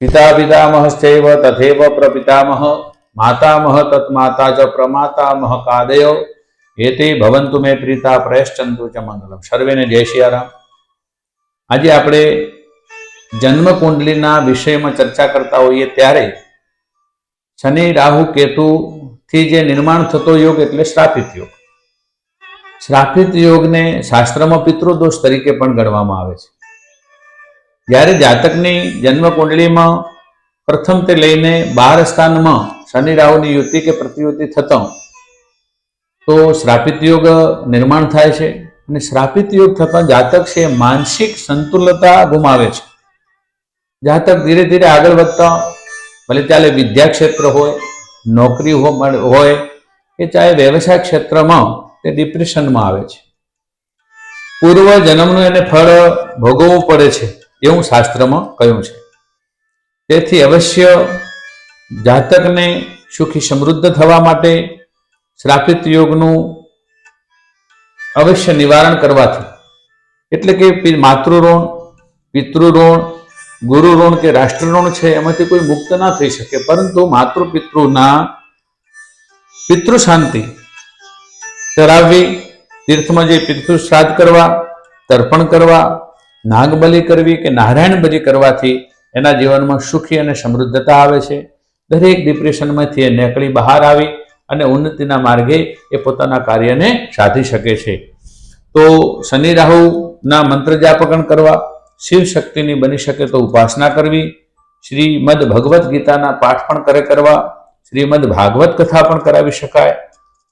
પિતા પિતામહશ્ચૈવ તથેવ પ્રપિતામહ માતામહ તત્માતા ચ પ્રમાતામહ કાદયો એતે ભવંતુ મે પ્રીતા પ્રયશ્ચંતુ ચ મંગલમ સર્વેને જય સિયારામ આજે આપણે જન્મ કુંડલીના વિષયમાં ચર્ચા કરતા હોઈએ ત્યારે શનિ, રાહુ, કેતુ થી જે નિર્માણ થતો યોગ એટલે શ્રાપિત યોગ. શ્રાપિત યોગને શાસ્ત્રમાં પિતૃદોષ તરીકે પણ ગણવામાં આવે છે. જ્યારે જાતકની જન્મ કુંડળીમાં પ્રથમ તે લઈને બાર સ્થાનમાં શનિ, રાહુની યુતિ કે પ્રતિયુતિ થતો તો શ્રાપિત યોગ નિર્માણ થાય છે અને શ્રાપિત યોગ થતા જાતક છે માનસિક સંતુલતા ગુમાવે છે. જાતક ધીરે ધીરે આગળ વધતા, ભલે ચાલે વિદ્યા ક્ષેત્ર હોય, નોકરી હોય કે ચાહે વ્યવસાય ક્ષેત્રમાં તે ડિપ્રેશનમાં આવે છે. પૂર્વ જન્મનું એને ફળ ભોગવવું પડે છે. એવું શાસ્ત્રમાં કહ્યું છે. તેથી અવશ્ય જાતકને સુખી સમૃદ્ધ થવા માટે શ્રાપિત યોગનું અવશ્ય નિવારણ કરવાથી, એટલે કે માતૃઋણ, પિતૃઋણ ગુરુ ઋણ કે રાષ્ટ્ર ઋણ છે, એમાંથી કોઈ મુક્ત ના થઈ શકે. પરંતુ માતૃ પિતૃના પિતૃ શાંતિ કરાવવી તીર્થમાં જે પિતૃ શ્રાદ્ધ કરવા, તર્પણ કરવા નાગબલી કરવી કે નારાયણ બલી કરવાથી એના જીવનમાં સુખી અને સમૃદ્ધતા આવે છે. દરેક ડિપ્રેશનમાંથી એ નેકળી બહાર આવી અને ઉન્નતિના માર્ગે એ પોતાના કાર્યને સાધી શકે છે. તો શનિ રાહુના મંત્ર જાપકણ કરવા, શિવ શક્તિની બની શકે તો ઉપાસના કરવી, શ્રીમદ ભગવદ્ ગીતાના પાઠ પણ કરે કરવા, શ્રીમદ ભાગવત કથા પણ કરાવી શકાય.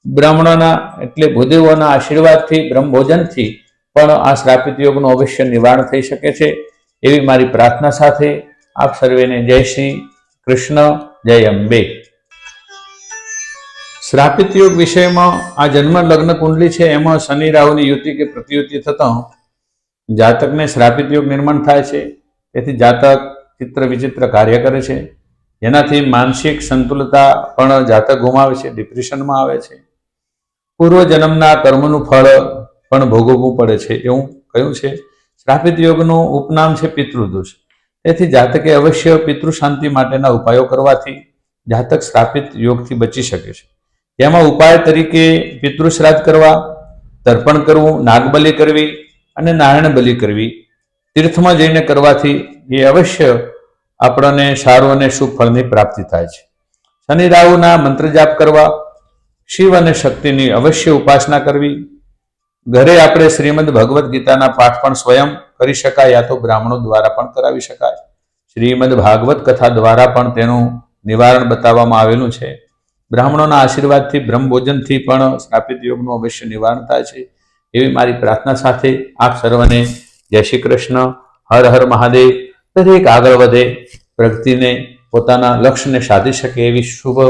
બ્રાહ્મણોના એટલે ભૂદેવોના આશીર્વાદથી, બ્રહ્મભોજનથી પણ આ શ્રાપિત યોગનું અવશ્ય નિવારણ થઈ શકે છે. એવી મારી પ્રાર્થના સાથે આપ સર્વેને જય શ્રી કૃષ્ણ, જય અંબે. શ્રાપિત યોગ વિષયમાં આ જન્મ લગ્ન કુંડલી છે, એમાં શનિ, રાહુની યુતિ કે પ્રતિયુતિ થતા જાતકને શ્રાપિત યોગ નિર્માણ થાય છે. તેથી જાતક ચિત્ર વિચિત્ર કાર્ય કરે છે. જેનાથી માનસિક સંતુલતા પણ જાતક ગુમાવે છે, ડિપ્રેશનમાં આવે છે. પૂર્વ જન્મના કર્મનું ફળ પણ ભોગવવું પડે છે એવું કહ્યું છે. શ્રાપિત યોગનું ઉપનામ છે પિતૃદોષ. તેથી જાતકે અવશ્ય પિતૃ શાંતિ માટેના ઉપાયો કરવાથી જાતક શ્રાપિત યોગથી બચી શકે છે. તેમાં ઉપાય તરીકે પિતૃ શ્રાદ્ધ કરવા, તર્પણ કરવું, નાગબલી કરવી અને નારાયણ બલિ કરવી, તીર્થમાં જઈને કરવાથી એ અવશ્ય આપણને સારું અને શુભ ફળની પ્રાપ્તિ થાય છે. શનિ રાહુના મંત્ર જાપ કરવા, શિવ અને શક્તિની અવશ્ય ઉપાસના કરવી ઘરે આપણે શ્રીમદ ભગવદ્ ગીતાના પાઠ પણ સ્વયં કરી શકાય યા તો બ્રાહ્મણો દ્વારા પણ કરાવી શકાય. શ્રીમદ ભાગવત કથા દ્વારા પણ તેનું નિવારણ બતાવવામાં આવેલું છે. બ્રાહ્મણોના આશીર્વાદથી બ્રહ્મભોજનથી પણ સ્થાપિત યોગનું અવશ્ય નિવારણ થાય છે. એવી મારી પ્રાર્થના સાથે આપ સર્વને જય શ્રી કૃષ્ણ, હર હર મહાદેવ, દરેક આગળ વધે, પ્રગતિને પોતાના લક્ષ્યને સાધી શકે એવી શુભ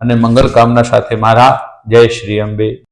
અને મંગલ કામના સાથે મારા જય શ્રી અંબે.